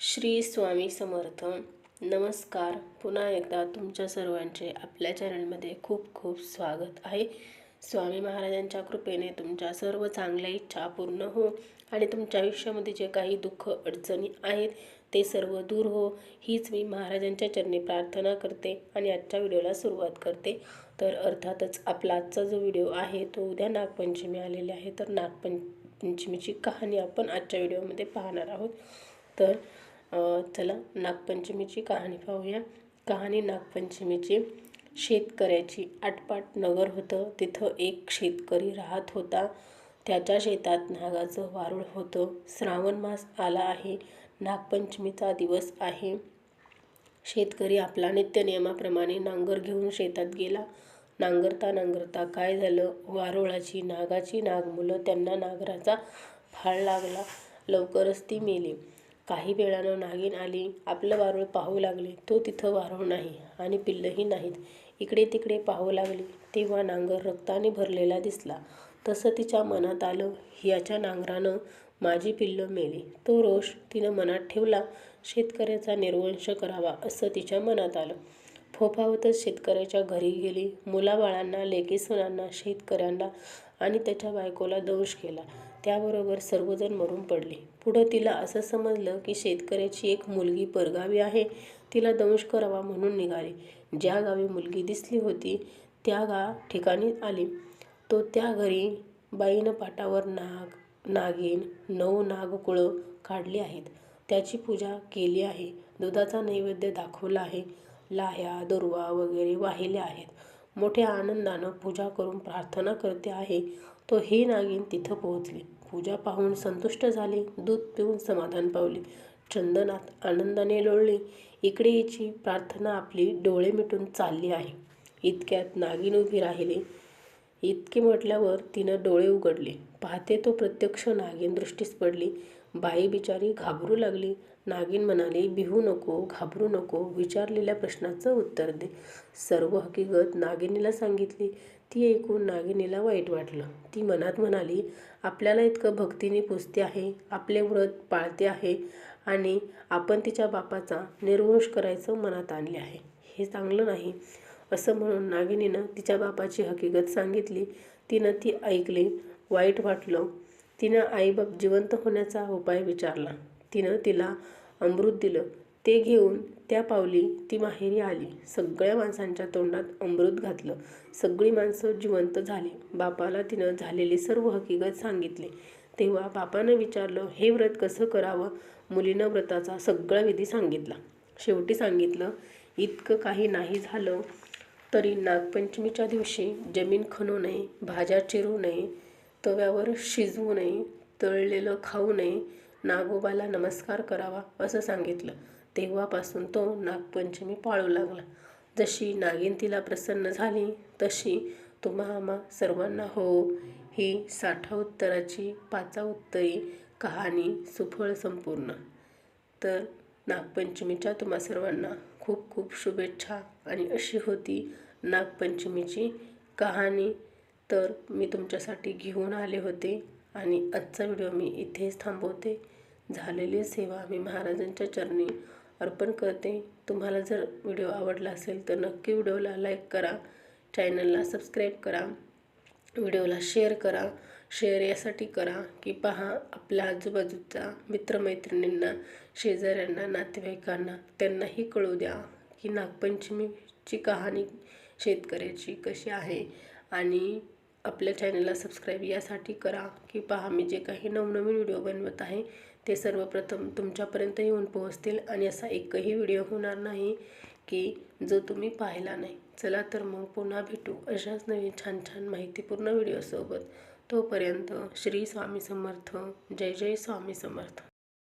श्री स्वामी समर्थ. नमस्कार. पुन्हा एकदा तुमच्या सर्वांचे आपल्या चॅनलमध्ये खूप खूप स्वागत आहे. स्वामी महाराजांच्या कृपेने तुमच्या सर्व चांगल्या इच्छा पूर्ण हो आणि तुमच्या आयुष्यामध्ये जे काही दुःख अडचणी आहेत ते सर्व दूर हो. हीच मी महाराजांच्या चरणी प्रार्थना करते आणि आजच्या व्हिडिओला सुरुवात करते. तर अर्थातच आपला आजचा जो व्हिडिओ आहे तो उद्या नागपंचमी आलेली आहे. तर नागपंचमीची कहाणी आपण आजच्या व्हिडिओमध्ये पाहणार आहोत. तर चला नागपंचमीची कहाणी पाहूया. कहाणी नागपंचमीची. शेतकऱ्याची आटपाट नगर होतं. तिथं एक शेतकरी राहत होता. त्याच्या शेतात नागाचं वारूळ होतं. श्रावण मास आला आहे. नागपंचमीचा दिवस आहे. शेतकरी आपला नित्य नियमाप्रमाणे नांगर घेऊन शेतात गेला. नांगरता नांगरता काय झालं? वारुळाची नागाची नागमुलं त्यांना नागराचा फाळ लागला. लवकरच ती मेली. काही वेळानं नागिन आली. आपलं वारूळ पाहू लागले. तो तिथं वारूळ नाही आणि पिल्लंही नाहीत. इकडे तिकडे पाहू लागली. तेव्हा नांगर रक्ताने भरलेला दिसला. तसं तिच्या मनात आलं. याच्या नांगरानं माझी पिल्लं मेली. तो रोष तिनं मनात ठेवला. शेतकऱ्याचा निर्वंश करावा असं तिच्या मनात आलं. फोफावतच शेतकऱ्याच्या घरी गेली. मुलाबाळांना लेकी सुनांना शेतकऱ्यांना आणि त्याच्या बायकोला दंश केला. त्याबरोबर सर्वजण मरून पडले. पुढं तिला असं समजलं की शेतकऱ्याची एक मुलगी परगावी आहे. तिला दंश करावा म्हणून निघाली. ज्या गावी मुलगी दिसली होती त्या गा ठिकाणी आली. तो त्या घरी बाईनं पाटावर नाग नागिन नऊ नागकुळं काढली आहेत. त्याची पूजा केली आहे. दुधाचा नैवेद्य दाखवला आहे. लाह्या दुर्वा वगैरे वाहिल्या आहेत. मोठ्या आनंदानं पूजा करून प्रार्थना करते आहे. तो ही नागिन तिथं पोहोचली. पूजा पाहून संतुष्ट झाली. दूध पिऊन समाधान पावली. चंदनात आनंदाने लोळली. इकडे हिची प्रार्थना आपली डोळे मिटून चालली आहे. इतक्यात नागिन उभी राहिली. इतके म्हटल्यावर तिनं डोळे उघडले. पाहते तो प्रत्यक्ष नागिन दृष्टीस पडली. बाई बिचारी घाबरू लागली. नागिन म्हणाली भिवू नको घाबरू नको विचारलेल्या प्रश्नाचं उत्तर दे. सर्व हकीकत नागिनीला सांगितली. ती ऐकून नागिनीला वाईट वाटलं. ती मनात म्हणाली आपल्याला इतकं भक्तीने पुजते आहे आपले व्रत पाळते आहे आणि आपण तिच्या बापाचा निर्वंश करायचं मनात आणले आहे. हे चांगलं नाही असं म्हणून नागिनीनं तिच्या बापाची हकीकत सांगितली. तिनं ती ऐकली. वाईट वाटलं. तिनं आईबाप जिवंत होण्याचा उपाय विचारला. तिनं तिला अमृत दिलं. ते घेऊन त्या पावली ती माहेरी आली. सगळ्या माणसांच्या तोंडात अमृत घातलं. सगळी माणसं जिवंत झाली. बापाला तिनं झालेली सर्व हकीकत सांगितली. तेव्हा बापानं विचारलं हे व्रत कसं करावं? मुलीनं व्रताचा सगळा विधी सांगितला. शेवटी सांगितलं इतकं काही नाही झालं तरी नागपंचमीच्या दिवशी जमीन खणू नये भाज्या चिरू नये तव्यावर शिजवू नये तळलेलं खाऊ नये नागोबाला नमस्कार करावा असं सांगितलं. तेव्हापासून तो नागपंचमी पाळू लागला. जशी नागिन तिला प्रसन्न झाली तशी तुम्हा आम्हा सर्वांना हो. ही साठा उत्तराची पाचा उत्तरी कहाणी सुफळ संपूर्ण. तर नागपंचमीच्या तुम्हा सर्वांना खूप खूप शुभेच्छा. आणि अशी होती नागपंचमीची कहाणी. तर मी तुमच्यासाठी घेऊन आले होते आणि आजचा व्हिडिओ मी इथेच थांबवते. झालेली सेवा मी महाराजांच्या चरणी अर्पण करते. तुम्हाला जर व्हिडिओ आवडला असेल तर नक्की व्हिडिओला लाईक करा चॅनलला सबस्क्राईब करा व्हिडिओला शेअर करा शेअर यासाठी करा की पहा आपल्या आजूबाजूच्या मित्रमैत्रिणींना शेजाऱ्यांना नातेवाईकांना त्यांनाही कळू द्या की नागपंचमीची कहाणी शेतकऱ्याची कशी आहे आणि आपल्या चॅनलला सबस्क्राईब यासाठी करा की पहा मी जे काही नवनवीन व्हिडिओ बनवत आहे ते सर्वप्रथम तुमच्यापर्यंत येऊन पोहोचतील आणि असा एकही व्हिडिओ होणार नाही की जो तुम्ही पाहिला नाही. चला तर मग पुन्हा भेटू अशाच नवीन छान छान माहितीपूर्ण व्हिडिओसोबत. तोपर्यंत श्री स्वामी समर्थ. जय जय स्वामी समर्थ.